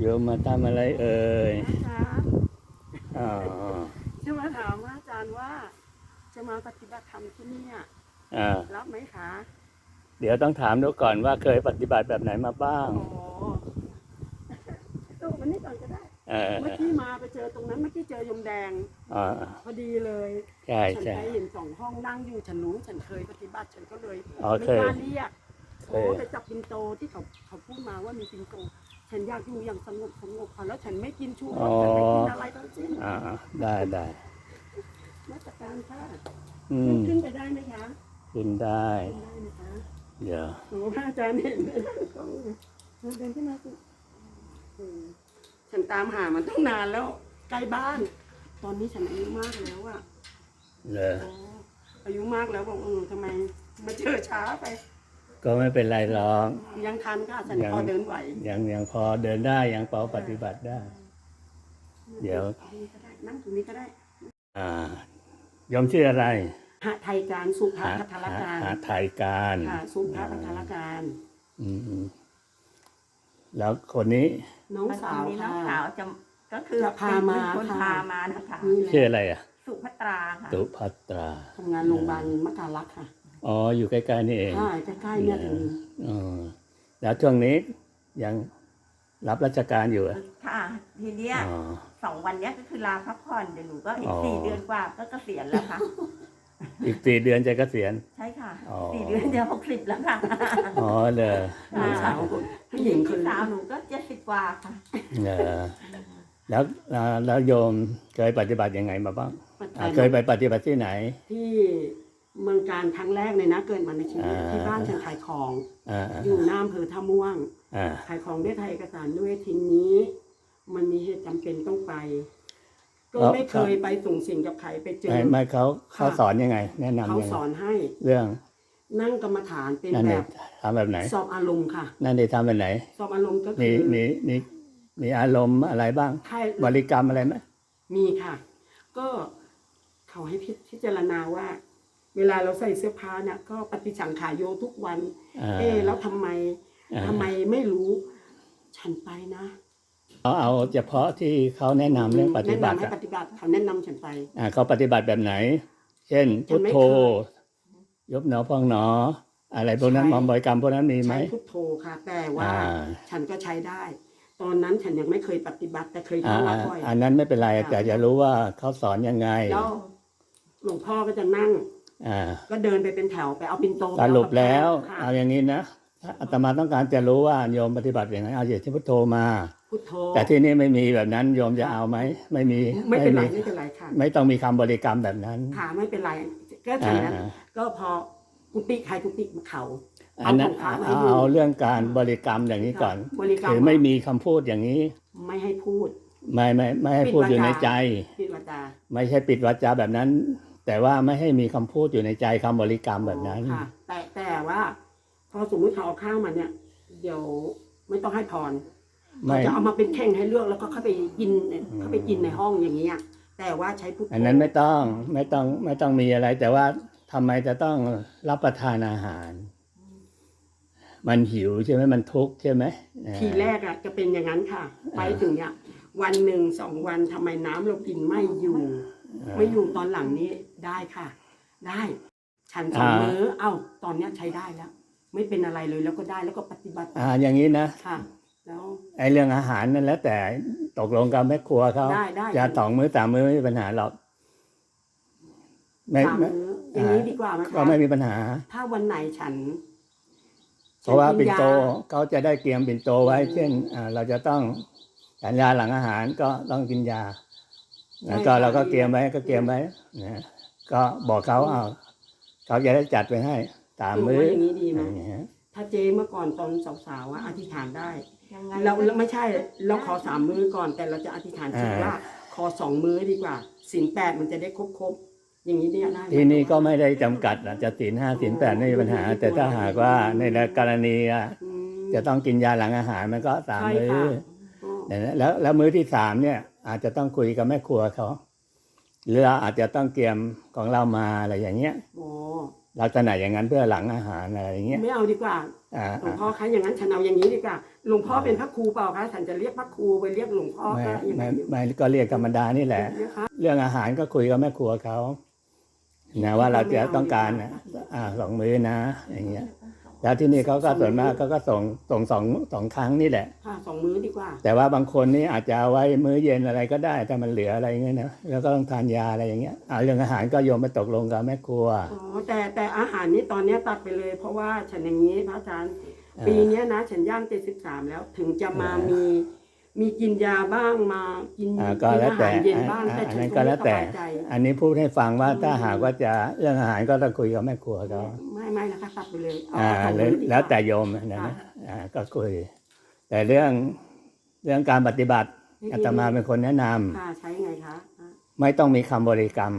โยมมาทำอะไรเอ่ยนะคะอ๋อจะมาถามว่าอาจารย์ว่า จะมาปฏิบัติธรรมที่นี่อะอ่ารับไหมคะ เดี๋ยวต้องถามดูก่อนว่าเคยปฏิบัติแบบไหนมาบ้างโอ้ตัวมันนี่ก่อนก็ได้เออเมื่อกี้มาไปเจอตรงนั้นเมื่อกี้เจอยมแดงอ่าพอดีเลยใช่ฉันใช่ไปเห็นสองห้องนั่งอยู่ฉันรู้ฉันเคยปฏิบัติฉันก็เลยอ๋อไม่เคยกล้าเรียกเคโอ้ยแต่จับปินโตที่เขาเขาพูดมาว่ามีปินโต ฉันอยากอยู่อย่างสงบสงบค่ะแล้วฉันไม่กินชูรสฉันไม่กินอะไรทั้งสิ้นอ่าได้ได้มาจากการค่ะอืมขึ้นไปได้ไหมคะกินได้ขึ้นได้ไหมคะเดี๋ยวหนูพระอาจารย์เห็นไหมก็เดินขึ้นมาสิอืมฉันตามหามันตั้งนานแล้วใกล้บ้าน ตอนนี้ฉันอายุมากแล้วอะเลยโอ้อายุมากแล้วบอกเออทำไมมาเจอช้าไป ก็ไม่เป็นไรหรอกยังทันค่ะฉันยังพอเดินไหวยังยังพอเดินได้ยังพอปฏิบัติได้ เดี๋ยวตรงนี้ก็ได้นั่งตรงนี้ก็ได้ อ่าโยมชื่ออะไรหาไทยการสุภาหาพัทรหาการหาไทยการค่ะสุภาพัทรการ อืมอืมแล้วคนนี้ น้องสาววันนี้น้ค่ะองสาวจะก็คือจะพามาเป็นคนค่ะพามานะคะนี่แหชื่อละอะไรอะ สุภัตราค่ะตุพัตราทำงานโรงพยาบาลมการรักษ์ค่ะ อ๋อ อยู่ใกล้ๆนี่เองใช่ใกล้ๆเนี่ยถึงอ๋อแล้วช่วงนี้ยังรับราชการอยู่เหรอค่ะทีเนี้ยอ๋อ สองวันเนี้ยก็คือลาพักผ่อนเดี๋ยวหนูก็อีอ๋กอ สี่เดือนกว่าก็เกษียณแล้วค่ะ อีกสี่เดือนจะเกษียณ ใช่ค่ะอ๋อ สี่เดือนจะหกสิบแล้วค่ะ อ๋อเลยน้องสาวผู้หญิงคนพี่สาวหนูก็เจ็ดสิบกว่าค่ะ เออแล้วแล้วแล้วโยมเคยปฏิบัติยังไงมาบ้างอ่าเคยไปปฏิบัติที่ไหน ที่ เมืองการครั้งแรกเลยนะ เกิดมาในชีวิตอ่าที่บ้านฉันขายของอ่าอยู่หน้าอำเภอท่าม่วง อ่าขายของด้วยไทยเอกสารด้วยทีนี้ มันมีเหตุจำเป็นต้องไป ก็ไม่เคยไปส่งสิ่งกับใครไปเจอ ไม่ไม่เขาเขาค่ะ สอนยังไง แนะนำเขายังสไงอนให้เรื่องนั่งกรรมฐานเป็นนั่นแบนี่บทำแบบไหน สอบอารมณ์ค่ะ นั่นนี่ทำแบบไหน สอบอารมณ์ก็มีคือมีมีมีอารมณ์อะไรบ้าง ให้บริกรรมอะไรไหมมีค่ะ ก็เขาให้พิพิจารณาว่า เวลาเราใส่เสื้อผ้าเนี่ยก็ปฏิสังขายโยทุกวันอ่าเอ๊ะแล้วทำไมอ่าทำไมไม่รู้ ฉันไปนะเอาเอาเฉพาะที่เขาแนะนำเรื่องปฏิบัติแนะนำให้อะปฏิบัติเขาแนะนำฉันไปอ่าเขาปฏิบัติแบบไหน เช่นฉัพุนทไม่โธเคยยบหนอพองหนอ อะไรพวกนั้นใช่มอมบริกรรมพวกนั้นมีไหมใช้พุทโธค่ะ แต่ว่าอ่าฉันก็ใช้ได้ ตอนนั้นฉันยังไม่เคยปฏิบัติแต่เคยอ่าเข้าวัอ่าดบ่อยอันนั้นไม่เป็นไรค่ะแต่จะรู้ว่าเขาสอนยังไงแล้วหลวงพ่อก็จะนั่ง อ่าก็เดินไปเป็นแถวไปเอาปินโตสรุปแล้วค่ะเอาอย่างนี้นะถ้าอาตมาต้องการจะรู้ว่าโยมปฏิบัติอย่างไรเอาอย่างที่พุทโธมาพุทโธแต่ที่นี่ไม่มีแบบนั้นโยมจะเอาไหมไม่มีไม่เป็นไรมีไม่เป็นไรค่ะไม่ต้องมีคำบริกรรมแบบนั้นค่ะไม่เป็นไรก็ฉะนั้นอ่าก็พอกุฏิใครกุฏิเขาอันนั้นเอาของพระเอามาให้ดูเอาเรื่องการบริกรรมอย่างนี้ก่อนบริกรรมคือไม่มีคำพูดอย่างนี้ ไม่ให้พูด ไม่ไม่ไม่ให้ปิดพูดอยู่วาจาในใจพิวาจาไม่ใช่ปิดวาจาแบบนั้น แต่ว่าไม่ให้มีคำพูดอยู่ในใจคำบริกรรมแบบนั้น ค่ะ แต่แต่ว่า พอสมมติเขาเอาข้าวมาเนี่ย เดี๋ยวไม่ต้องให้พรไม่เขาจะเอามาเป็นแข่งให้เลือกแล้วก็เข้าไปกินเข้าไปกินในห้องอย่างเงี้ยแต่ว่าใช้พุทโธอันนั้นไม่ต้องไม่ต้องไม่ต้องมีอะไร แต่ว่าทำไมจะต้องรับประทานอาหาร มันหิวใช่ไหมมันทุกข์ใช่ไหมอ่าทีแรกอะจะเป็นอย่างนั้นค่ะ ไปถึงเนี่ยวันหนึ่งสองวันทำไมน้ำเรากินไม่อยู่ ไม่อยู่ตอนหลังนี้ได้ค่ะ ได้ ฉันสองมื้อเอ้าตอนเนี้ยใช้ได้แล้ว ไม่เป็นอะไรเลยแล้วก็ได้แล้วก็ปฏิบัติอ่าอย่างนี้นะค่ะ แล้วไอ้เรื่องอาหารนั่นแล้วแต่ตกลงกับแม่ครัวเขาได้ได้จะสองมื้อสามมื้อไม่มีปัญหาหรอกไม่สามไม่มื้ออย่างนี้ดีกว่าไหมก็คะไม่มีปัญหา ถ้าวันไหนฉัน เพราะว่าฉัปิ่นยโตเขาจะได้เตรียมปิ่นโตไว้ เช่นอ่าเราจะต้องฉันยาหลังอาหารก็ต้องกินยา แล้วก็เราก็เตรียมไว้ก็เตรียมไว้นะก็บอกเขาเอาเขาจะได้จัดไว้ให้ ตามถือมื้อว่าอย่างนี้ดีไหมอย่างเงี้ยถ้าเจ๊เมื่อก่อนตอนสาวๆอะอธิษฐานได้ยังไงเราเราไม่ใช่เราขอสามมื้อก่อนแต่เราจะอธิษฐานจิตว่าขอสองมื้อดีกว่าสินแปดมันจะได้ครบครบๆอย่างนี้เนี่ยได้ไหมที่นี่ก็ไม่ได้จำกัดนะจะศีลห้าศีลแปดไม่มีปัญหา แต่ถ้าหากว่าในกรณีอะอืมจะต้องกินยาหลังอาหารมันก็สามใช่มื้อค่ะก็เนี่ยนะแล้วแล้วมื้อที่สามเนี่ย อาจจะต้องคุยกับแม่ครัวเขาหรือเราอาจจะต้องเตรียมของเรามาอะไรอย่างเงี้ยโอ้ลักษณะอย่างนั้นเพื่อหลังอาหารอะไรอย่างเงี้ยไม่เอาดีกว่าอ่าหลวงพ่อคะอย่างนั้นฉันเอาอย่างนี้ดีกว่าหลวงพ่อเป็นพระครูเปล่าคะฉันจะเรียกพระครูไปเรียกหลวงพ่อไม่ก็ยังไงไม่อยู่ไม่ก็เรียกธรรมดานี่แหละนะคะเรื่องอาหารก็คุยกับแม่ครัวเขานะว่าเราจะต้องการนะอ่าสองมื้อนะ อย่างเงี้ย แล้วที่นี่เขาก็ส่วนมากเขาก็ส่งส่งสองสองครั้งนี่แหละค่ะสองมื้อดีกว่า แต่ว่าบางคนนี่อาจจะเอาไว้มื้อเย็นอะไรก็ได้ถ้ามันเหลืออะไรเงี้ยนะแล้วก็ต้องทานยาอะไรอย่างเงี้ยเอาเรื่องอาหารก็โยมไปตกลงกับแม่ครัวอ๋อแต่แต่อาหารนี่ตอนเนี้ยตัดไปเลย เพราะว่าฉันอย่างนี้พระอาจารย์อ่าปีเนี้ยนะฉันย่างเจ็ดสิบสามแล้วถึงจะมาอ่ามี มีมีกินยาบ้างมากินอ่ากิก็นแล้วอาแต่หารเย็นบ้างอ่าแต่อันฉันนั้นก็ก็ไม่แล้วสแต่ บายใจ อันนี้พูดให้ฟังว่าอืม ถ้าหากว่าจะเรื่องอาหารก็ต้องคุยกับแม่ครัวเขาไม่ไม่นะคะตัดไปเลยเอาอ่าสองแล้วมื้อดีกา แล้วแต่โยมนะนะค่ะ อ่าก็คุย แต่เรื่องเรื่องการปฏิบัติอาตมาเป็นคนแนะนำค่ะใช้ไงคะอะไม่ต้องมีคำบริกรรม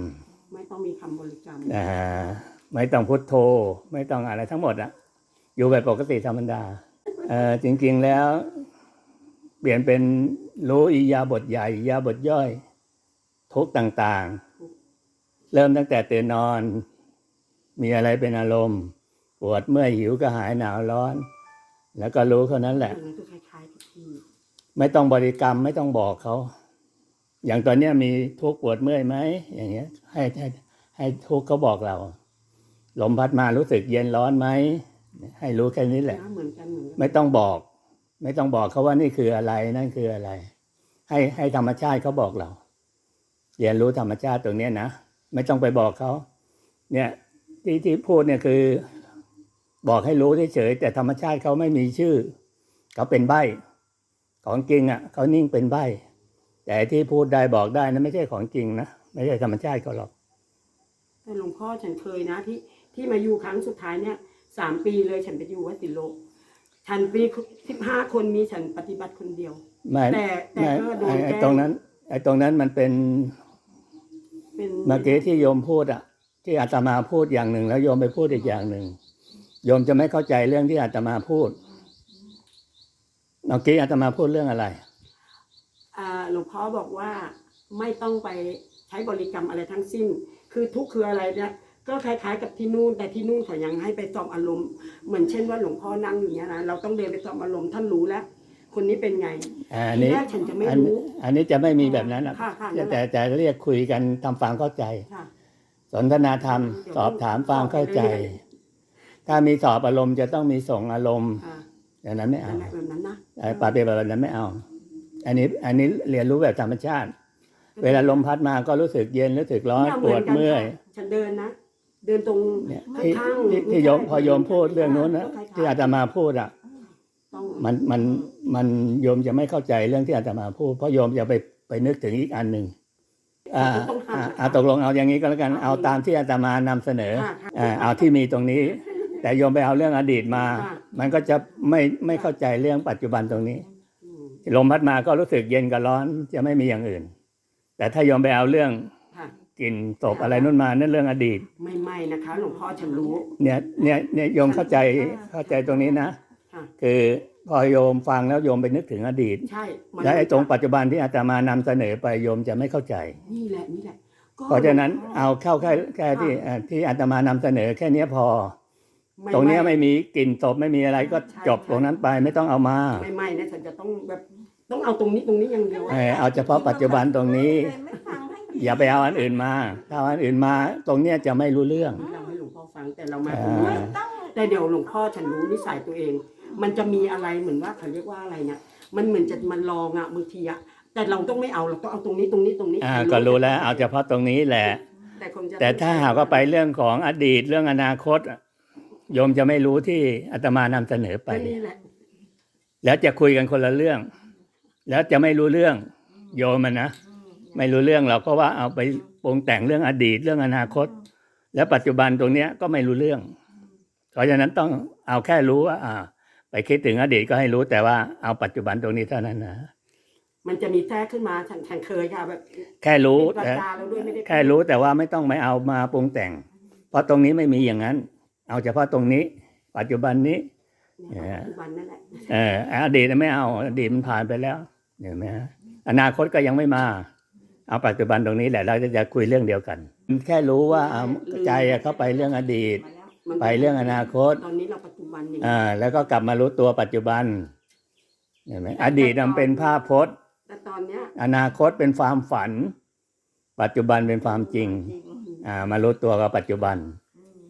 ไม่ต้องมีคำบริกรรมอ่าไม่ต้องพุทโธ ไม่ต้องอะไรทั้งหมดอะอยู่แบบปกติธรรมดาเออจริงๆแล้ว เปลี่ยนเป็นรู้อิยาบทใหญ่อิยาบทย่อย ทุกข์ต่างๆ เริ่มตั้งแต่ตื่นนอน มีอะไรเป็นอารมณ์ปวดเมื่อยหิวก็หายหนาวร้อน แล้วก็รู้เท่านั้นแหละอันนั้นก็คล้ายๆกับที่ไม่ต้องบริกรรมไม่ต้องบอกเขา อย่างตอนเนี้ยมีทุกข์ปวดเมื่อยไหมอย่างเงี้ย ให้ให้ให้ทุกข์เขาบอกเราลมพัดมารู้สึกเย็นร้อนไหมให้รู้แค่นี้แหละนะเหมือนกันเหมือนกันไม่ต้องบอก ไม่ต้องบอกเขาว่านี่คืออะไรนั่นคืออะไร ให้ให้ธรรมชาติเขาบอกเรา เรียนรู้ธรรมชาติตรงนี้นะไม่ต้องไปบอกเขาเนี่ยที่ที่พูดเนี่ยคือบอกให้รู้เฉยๆแต่ธรรมชาติเขาไม่มีชื่อ เขาเป็นใบของจริงอะเขานิ่งเป็นใบแต่ที่พูดได้บอกได้นะไม่ใช่ของจริงนะไม่ใช่ธรรมชาติเขาหรอกแต่หลวงพ่อฉันเคยนะที่ที่มาอยู่ครั้งสุดท้ายเนี่ยสามปีเลยฉันไปอยู่วัดติโล ฉันปีสิบห้าคนมีฉันปฏิบัติคนเดียวไม่แต่แต่ไม่ก็โดนไอ้ไอ้แกล้งตรงนั้น ไอ้ตรงนั้นมันเป็นเป็นเมื่อกี้ที่โยมพูดอะ ที่อาตมาพูดอย่างหนึ่ง แล้วโยมไปพูดอีกอย่างหนึ่งโยมจะไม่เข้าใจเรื่องที่อาตมาพูดเมื่อกี้อาตมาพูดเรื่องอะไร อ่าหลวงพ่อบอกว่าไม่ต้องไปใช้บริกรรมอะไรทั้งสิ้น คือทุกข์คืออะไรเนี่ย ก็คล้ายๆกับที่นู่น แต่ที่นู่นเขายังให้ไปสอบอารมณ์เหมือนเช่นว่าหลวงพ่อนั่งอยู่เนี้ยนะเราต้องเดินไปสอบอารมณ์ท่านรู้แล้วคนนี้เป็นไงอ่าอันทีนี้แรกฉันจะไม่อันรู้อันนี้จะไม่มีแบบนั้นอะค่ะค่ะนั่นแหแต่ละแต่เรียกคุยกันทำความเข้าใจค่ะสนทนาธรรมเดี๋ยวสอบถามความเข้าใจเรื่อยถ้ามีสอบอารมณ์จะต้องมีส่งอารมณ์ค่ะอย่างนั้นไม่นั่เอานแหละแบบนั้นนะไอ้ปาเปแบบนั้นไม่เอา อันนี้อันนี้เรียนรู้แบบธรรมชาติ เวลาลมพัดมาก็รู้สึกเย็นรู้สึกร้อนเนี่ยปวดเมื่อยค่ะฉันเดินนะ เดินตรงเนี่ยข้ที่างๆที่ที่โยมพอโยมพูดเรื่องนู้นนะคล้ายๆที่อาตมาพูดอะ ต้องมันมันมันโยมจะไม่เข้าใจเรื่องที่อาตมาพูดเพราะโยมจะไปไปนึกถึงอีกอันหนึ่งอ่าอ่าอ่าตกลงเอาอย่างนี้ก็แล้วกันเอาตามที่อาตมานำเสนอค่ะค่ะ อ่าเอาที่มีตรงนี้ แต่โยมไปเอาเรื่องอดีตมา ค่ะ มันก็จะไม่ไม่เข้าใจเรื่องปัจจุบันตรงนี้ อืมลมพัดมาก็รู้สึกเย็นกับร้อนจะไม่มีอย่างอื่น แต่ถ้าโยมไปเอาเรื่องค่ะ กลิ่นศพอะไรนู่นมานั่นเรื่องอดีต ไม่ไม่นะคะ หลวงพ่อฉันรู้ เนี่ยเนี่ยเนี่ยโยมเข้าใจเข้าใจตรงนี้นะ ค่ะ คือพอโยมฟังแล้วโยมไปนึกถึงอดีต ใช่มันและไอ้ตรงปัจจุบันที่อาตมานำเสนอไปโยมจะไม่เข้าใจ นี่แหละนี่แหละก็เพราะฉะนั้นหลวงพ่เอาเข้าแค่แค่ที่เอ่อที่อาตมานำเสนอแค่เนี้ยพอไม่ตรงเนี้ยไม่มีกลิ่นศพไม่มีอะไรก็ใช่จบตรงนั้นไปไม่ต้องเอามาไม่ไม่นะฉันจะต้องแบบต้องเอาตรงนี้ตรงนี้อย่างเดียวเออเอาเฉพาะปัจจุบันตรงนี้ ไม่ฟังให้ดี อย่าไปเอาอันอื่นมา ถ้าเอาอันอื่นมา ตรงเนี้ยจะไม่รู้เรื่อง เราให้หลวงพ่อฟังแต่เรามาอ่าตรงนี้ไม่ต้องแต่เดี๋ยวหลวงพ่อฉันรู้นิสัยตัวเอง มันจะมีอะไรเหมือนว่าเขาเรียกว่าอะไรเนี่ยมันเหมือนจะมันลองอะบางทีอะแต่เราต้องไม่เอาเราต้องเอาตรงนี้ตรงนี้ตรงนี้อ่า ก็รู้แล้ว เอาเฉพาะตรงนี้แหละ แต่คงจะแต่ถ้าหากว่าไปเรื่องของอดีตเรื่องอนาคตอะโยมจะไม่รู้ที่อาตมานำเสนอไป ก็นี่แหละแล้วจะคุยกันคนละเรื่อง แล้วจะไม่รู้เรื่อง โยมมันนะ ไม่รู้เรื่องเราก็ว่าเอาไปปรุงแต่งเรื่องอดีตเรื่องอนาคต แล้วปัจจุบันตรงเนี้ยก็ไม่รู้เรื่อง เพราะฉะนั้นต้องเอาแค่รู้ว่าอ่า ไปคิดถึงอดีตก็ให้รู้แต่ว่าเอาปัจจุบันตรงนี้เท่านั้นนะมันจะมีแทรกขึ้นมาฉันฉันเคยค่ะแบบแค่รู้ปิดวาแต่จาเราด้วยไม่ได้แค่รู้แต่ว่าไม่ต้องไม่เอามาปรุงแต่ง เพราะตรงนี้ไม่มีอย่างนั้น เอาเฉพาะตรงนี้ ปัจจุบันนี้เนี่ยปัจจุบันนั่นแหละเอออดีตไม่เอาอดีตมันผ่านไปแล้วเห็นไหมฮะอนาคตก็ยังไม่มา เอาปัจจุบันตรงนี้แหละเราจะจะคุยเรื่องเดียวกัน แค่รู้ว่าเอาใจอะเข้าไปเรื่องอดีตมันไปเรื่องอนาคต ตอนนี้เราปัจจุบันอย่างอ่าแล้วก็กลับมารู้ตัวปัจจุบันเห็นไหมอดีตมันเป็นภาพพจน์ แต่ตอนเนี้ยอนาคตเป็นความฝัน ปัจจุบันเป็นความจริงจริงอ่ามารู้ตัวกับปัจจุบัน อืม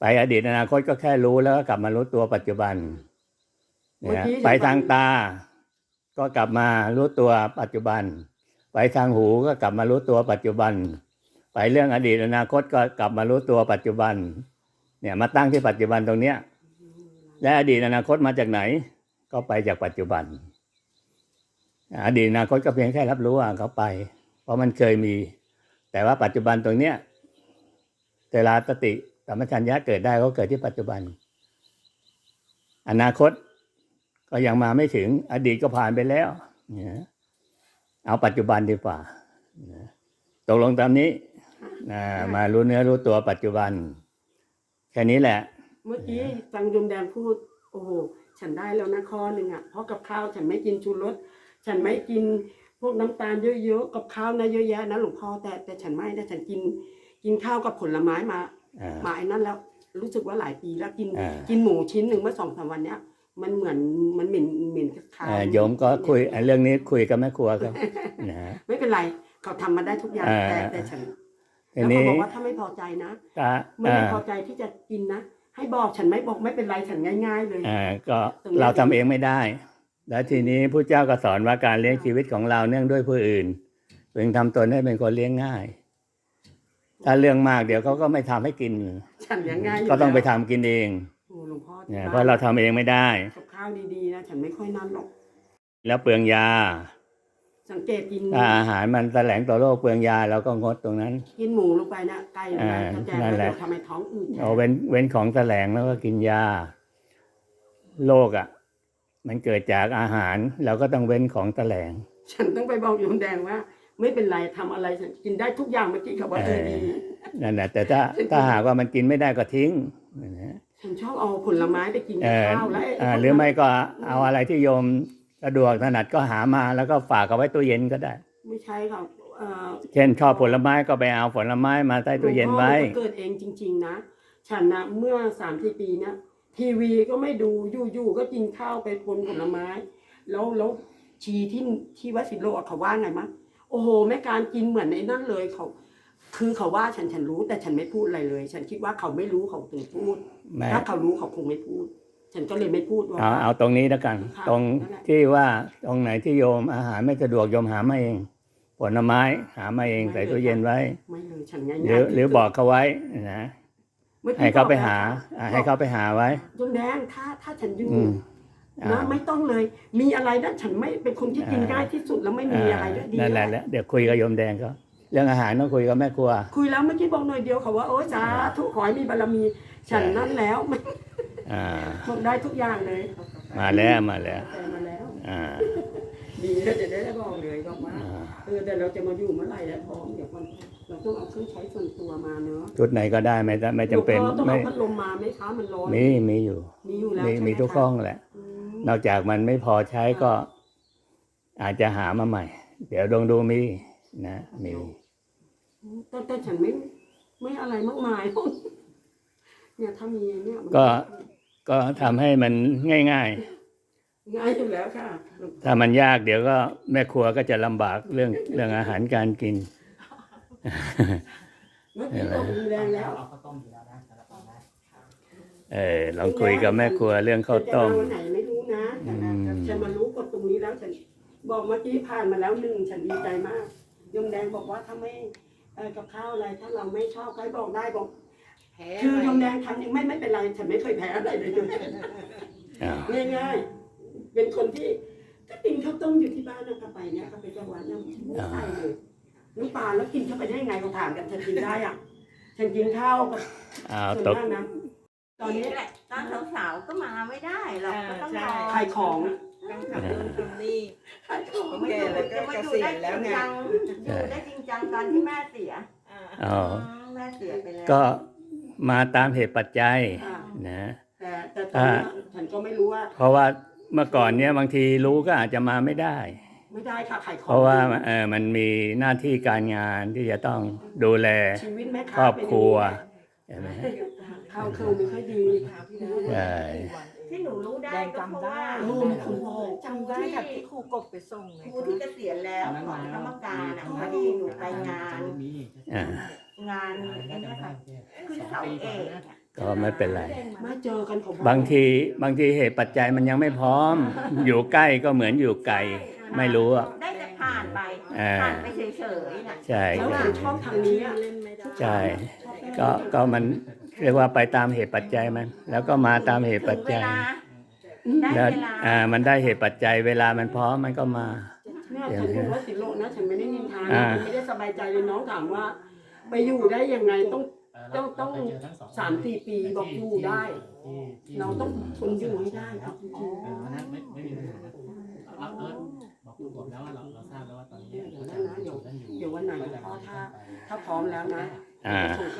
ไปอดีตอนาคตก็แค่รู้แล้วก็กลับมารู้ตัวปัจจุบันเนี่ยไปทางตา ก็กลับมารู้ตัวปัจจุบัน ไปทางหูก็กลับมารู้ตัวปัจจุบัน ไปเรื่องอดีตอนาคตก็กลับมารู้ตัวปัจจุบัน เนี่ยมาตั้งที่ปัจจุบันตรงเนี้ยและอดีตอนาคตมาจากไหน ก็ไปจากปัจจุบัน อดีตอนาคตก็เพียงแค่รับรู้ว่าเขาไป เพราะมันเคยมี แต่ว่าปัจจุบันตรงเนี้ยเวลาสติสัมปชัญญะเกิดได้ก็เกิดที่ปัจจุบัน อนาคตก็ยังมาไม่ถึง อดีตก็ผ่านไปแล้วเนี่ย เอาปัจจุบันดีกว่านะตกลงตามนี้นะมารู้เนื้อรู้ตัวปัจจุบัน แค่นี้แหละ เมื่อกี้ฟังยมแดงพูด โอ้โหฉันได้แล้วนะข้อหนึ่งอะเพราะกับข้าวฉันไม่กินชูรสฉันไม่กินพวกน้ำตาลเยอะๆกับข้าวนะเยอะแยะนะหลวงพ่อแต่แต่ฉันไม่นะฉันกินกินข้าวกับผลไม้มาอ่ามาไอ้นั่นแล้วรู้สึกว่าหลายปีแล้วกินอ่ากินหมูชิ้นหนึ่งเมื่อสองสามวันเนี้ย มันเหมือนมันเหม็นเหม็นกับข้าวอ่าโยมก็คุยไอ้เรื่องนี้คุยกับแม่ครัวครับนะฮะ ไม่เป็นไร เขาทำมาได้ทุกอย่างอ่า แต่แต่ฉันทีแล้วเขานี้บอกว่าถ้าไม่พอใจนะก็ไม่อ่าได้พอใจที่จะกินนะ ให้บอกฉันไม่บอกไม่เป็นไรฉันง่าย ๆ เลย อ่าก็ตรงนี้เราทำเองไม่ได้ แล้วทีนี้ผู้เจ้าก็สอนว่าการเลี้ยงชีวิตของเราเนื่องด้วยผู้อื่นพึงทำตนให้เป็นคนเลี้ยงง่าย ถ้าเรื่องมากเดี๋ยวเขาก็ไม่ทำให้กิน ฉันยังง่ายยู่ก็ต้องไปแล้วทำกินเองโอ้ หลวงพ่อที่เนี่ยบ้นเพราะเราทำเองไม่ได้ กับข้าวดีๆนะฉันไม่ค่อยนั่นหรอก แล้วเปลืองยาสังเกตกินถ้าอาหารมันแสลงต่อโรคเปลืองยาเราก็งดตรงนั้น กินหมูลงไปนะไก่ลงไปอ่าถ้าแจงนั่นแหแล้ละวทำไมท้องอืดเอาเว้นเว้นของแสลงแล้วก็กินยาโรคอะ มันเกิดจากอาหาร เราก็ต้องเว้นของแสลง ฉันต้องไปบอกโยมแดงว่า ไม่เป็นไรทำอะไรฉันกินได้ทุกอย่างเมื่อกี้เขาว่าเออดี นั่นแหละแต่ถ้าถ้าหากว่ามันกินไม่ได้ก็ทิ้งนะ ฉันชอบเอาผลไม้ไปกินเอกับอข้าวแล้วอ่าหรือไม่ก็เอาอะไรที่โยมสะดวกถนัดก็หามาแล้วก็ฝากเอาไว้ตู้เย็นก็ได้ ไม่ใช่ค่ะเอ่อเช่นชอบผลไม้ก็ไปเอาผลไม้มาใต้ตู้เย็นไว้ หลวงพ่อมันก็เกิดเองจริง ๆ นะ ฉันนะเมื่อสามสี่ปีเนี่ยทีวีก็ไม่ดูอยู่ๆก็กินข้าวไปปนผลไม้ แล้วแล้วชีที่ที่วัดสิโลอะเขาว่าไงมั้งโอ้โหแม่การกินเหมือนในนั่นเลยเขา คือเขาว่าฉันฉันรู้แต่ฉันไม่พูดอะไรเลย ฉันคิดว่าเขาไม่รู้เขาถึงพูดไม่ ถ้าเขารู้เขาคงไม่พูด ฉันก็เลยไม่พูดว่า เอาเอาตรงนี้แล้วกัน ค่ะตรงนั่นแหละ ที่ว่าตรงไหนที่โยมอาหารไม่สะดวกโยมหามาเอง ผลไม้หามาเองใส่ตู้เย็นไว้ ไม่เลยฉันง่ายหรือๆหรือบอกเขาไว้นะมื่อกี้ให้เขาไปบอกแล้วหาค่ะอ่าให้เขาไปหาไว้ยมแดงถ้าถ้าฉันอยู่อืมอ่านะไม่ต้องเลย มีอะไรนะฉันไม่เป็นคนที่กินอ่าง่ายที่สุดแล้วไม่มีอะไรด้วยดีนั่นแหละแล้วเดี๋ยวคุยกับโยมแดงเขา เรื่องอาหารต้องคุยกับแม่ครัว คุยแล้วเมื่อกี้บอกหน่อยเดียวเขาว่าโอ้ยสาธุขอให้มีบารมี ฉันนั่นแล้วไม่อ่าบอกได้ทุกอย่างเลย มาแล้วมาแล้วแต่มาแล้วอ่าดีแล้วจะได้บอกเลยบอกว่าอ่าเออแต่เราจะมาอยู่เมื่อไหร่แล้วพร้อมเดี๋ยวก่อนเราต้องเอาเครื่องใช้ส่วนตัวมาเนอะชุดไหนก็ได้ไม่ไม่จำเป็นหลวงพ่อต้องไม่เอาพัดลมมาไหมคะมันร้อนมีมีอยู่ มีอยู่แล้วมีใช่ไหมีทุกคะห้องแหละอืมนอกจากมันไม่พอใช้ก็ อาจจะหามาใหม่ เดี๋ยวลองดูมี นะมีแต่แต่ฉันไม่ไม่อะไรมากมายเนี่ยถ้ามีเนี่ยมันก็ก็ทำให้มันง่ายง่ายอยู่แล้วค่ะๆถ้ามันยากเดี๋ยวก็แม่ครัวก็จะลำบากเรื่องเรื่องอาหารการกินเมื่อกี้บอกมีแรงแล้วเอาข้าวต้มอยู่แล้วนะสำหรับเรานะเออลองคุยกับแม่ครัวเรื่องข้าวต้มจะวันไหนไม่รู้นะแต่นะอืมฉันมารู้กฎตรงนี้แล้วฉันบอกเมื่อกี้ผ่านมาแล้วหนึ่งฉันดีใจมาก ยมแดงบอกว่าถ้าไม่เออกับข้าวอะไรถ้าเราไม่ชอบใครบอกได้บอกคือยมแดงทำยังไม่ไม่เป็นไรฉันไม่เคยแพ้อะไรเลยด้วยอ่าง่ายๆ เป็นคนที่ถ้ากินข้าวต้มอยู่ที่บ้านนะกลับไปเนี่ยเขาไปจังหวัดเนี่ยไม่ใส่เลยน้ำปลาแล้วกินเข้าไปได้ยังไงเขาถามกันฉันกินได้อะฉันกินข้าวกับเอาส่วนตกมากนะตอนนี้นี่แหละตอนสาวๆก็มาไม่ได้หรอกก็ต้องรอ ขายของ ต้องทำนู่นทำนี่ขายของแก่แล้วก็เกษียณแล้วไงอยู่ได้จริงจังตอนที่แม่เสียอ๋อแม่เสียไปแล้วก็มาตามเหตุปัจจัยอ่านะแต่แต่ตอนเนี้ยฉันก็ไม่รู้ว่า เพราะว่าเมื่อก่อนเนี้ยบางทีรู้ก็อาจจะมาไม่ได้ ไม่ได้ค่ะขายของเพราะว่าเออมันมีหน้าที่การงานที่จะต้องดูแลชีวิตแม่ค้าครอบครัวเป็นเห็นไหมอย่างนี้ขข้าวเครื่องไม่ค่อยดีใช่ ที่หนูรู้ได้แดงก็เพราะจำได้ว่าเออมีคนบอกจำได้ค่ะที่ครูกบไปส่งไงครูที่เกษียณแล้วของธรรมการนะพอดีหนูไปงาน อ่า งานไอ้นี่ค่ะขึ้นเสาเอกอะก็ไม่เป็นไร มาเจอกันผมบางทีบางทีเหตุปัจจัยมันยังไม่พร้อม อยู่ใกล้ก็เหมือนอยู่ไกล ไม่รู้อะ ได้แต่ผ่านไปอ่า ผ่านไปเฉยๆน่ะ ใช่แล้วหลานชอบทางนี้อะ ใช่ ก็ก็มัน เรียกว่าไปตามเหตุปัจจัยมัน แล้วก็มาตามเหตุปัจถึงเวจัยลาได้แล้วเวลาอ่า มันได้เหตุปัจจัยเวลามันพร้อมมันก็มา เนี่ยฉันบอกว่าสิโลนะฉันไม่ได้นินทาอ่า ฉันไม่ได้สบายใจเลยน้องถามว่า ไปอยู่ได้ยังไงต้อง ต้องต้องสามสี่ปีบอกอยู่ได้เราต้องทนอยู่ให้ได้ครับจริงไม่ไม่ไม่มีปัญหาเราเออบอกครูกบแล้วว่าเราเราทราบแล้วว่าตอนนี้ๆเดี๋ยวนะเดี๋ยวเดี๋ยววันไหนพ่อถ้า ถ้าพร้อมแล้วนะ อ่าจะส่ง